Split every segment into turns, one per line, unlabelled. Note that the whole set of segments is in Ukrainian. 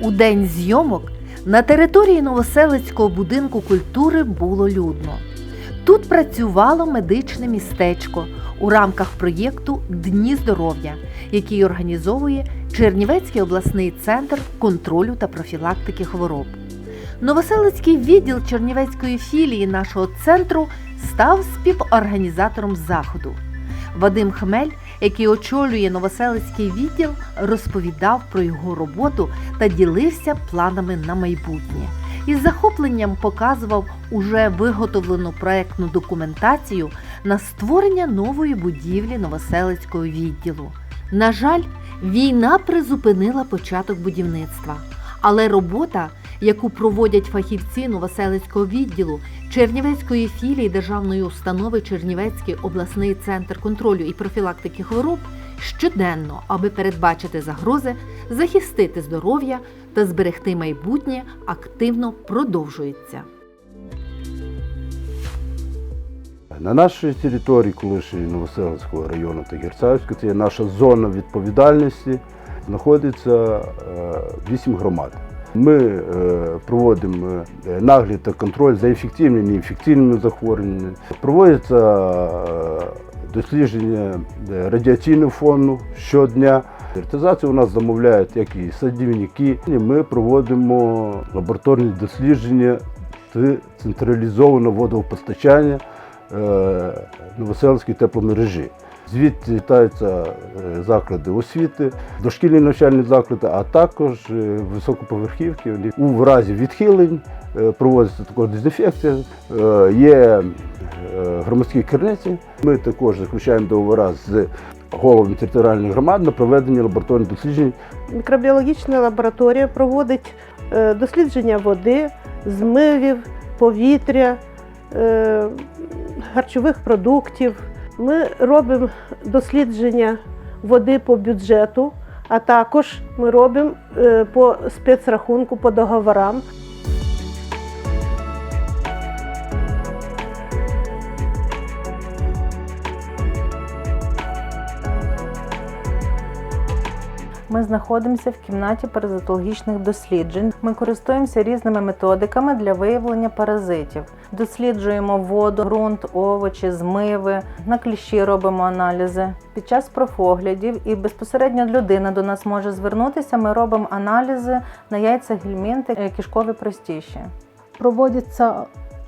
У день зйомок на території Новоселицького будинку культури було людно. Тут працювало медичне містечко у рамках проєкту Дні здоров'я, який організовує Чернівецький обласний центр контролю та профілактики хвороб. Новоселицький відділ Чернівецької філії нашого центру став співорганізатором заходу. Вадим Хмель, який очолює Новоселицький відділ, розповідав про його роботу та ділився планами на майбутнє. Із захопленням показував уже виготовлену проектну документацію на створення нової будівлі Новоселицького відділу. На жаль, війна призупинила початок будівництва, але робота, яку проводять фахівці Новоселицького відділу Чернівецької філії державної установи Чернівецький обласний центр контролю і профілактики хвороб, щоденно, аби передбачити загрози, захистити здоров'я та зберегти майбутнє, активно продовжується.
На нашій території колишньої Новоселицького району та Герцаївського, це є наша зона відповідальності, знаходиться 8 громад. Ми е, проводимо е, нагляд та контроль за інфекційними і неінфекційними захворюваннями. Проводяться е, дослідження радіаційного фону щодня. Ртизацію у нас замовляють як і садівники. Ми проводимо лабораторні дослідження з централізованого водопостачання е, тепломережі. Звідти вітаються е, заклади освіти, дошкільні навчальні заклади, а також е, високоповерхівки. У разі відхилень е, проводиться також дезінфекція. Є громадські керниці. Ми також заключаємо договори з головами територіальних громад на проведення лабораторних досліджень
Мікробіологічна лабораторія проводить дослідження води, змивів, повітря, харчових продуктів. Ми робимо дослідження води по бюджету, а також ми робимо е, по спецрахунку, по договорам.
Ми знаходимося в кімнаті паразитологічних досліджень. Ми користуємося різними методиками для виявлення паразитів. Досліджуємо воду, ґрунт, овочі, змиви, на кліщі робимо аналізи. Під час профоглядів і безпосередньо людина до нас може звернутися. Ми робимо аналізи на яйця гельмінти, е, кишкові простіші.
проводяться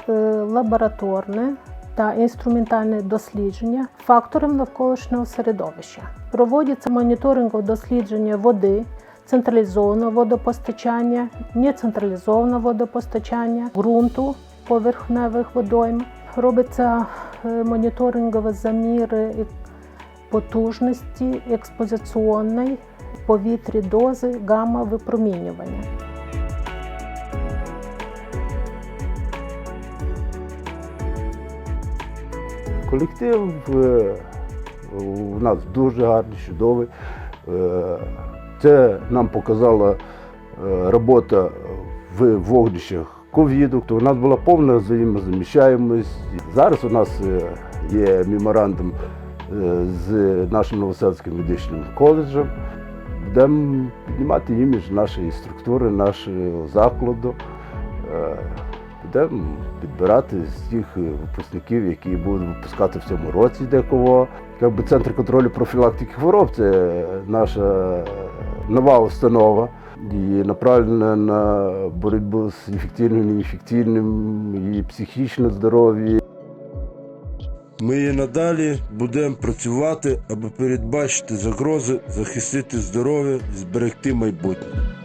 е, лабораторне та інструментальне дослідження факторів навколишнього середовища. Проводяться моніторингове дослідження води, централізованого водопостачання, нецентралізованого водопостачання, ґрунту поверхневих водойм. Робиться е, моніторингові заміри потужності експозиційної, повітрі дози, гамма
Колектив у нас дуже гарний, чудовий. Е, Це нам показала е, робота в вогнищах ковіду. У нас була повна взаємозаміщаємость. Зараз у нас е, є меморандум з нашим Новоселським медичним коледжем. Будемо піднімати імідж нашої структури, нашого закладу. Е, Будемо підбирати з тих е, випускників, які будуть випускати в цьому році декого. Якби центр контролю профілактики хвороб це наша нова установа і направлена на боротьбу з інфекційним, неінфекційним і психічне здоров'я.
Ми і надалі будемо працювати, аби передбачити загрози, захистити здоров'я зберегти майбутнє.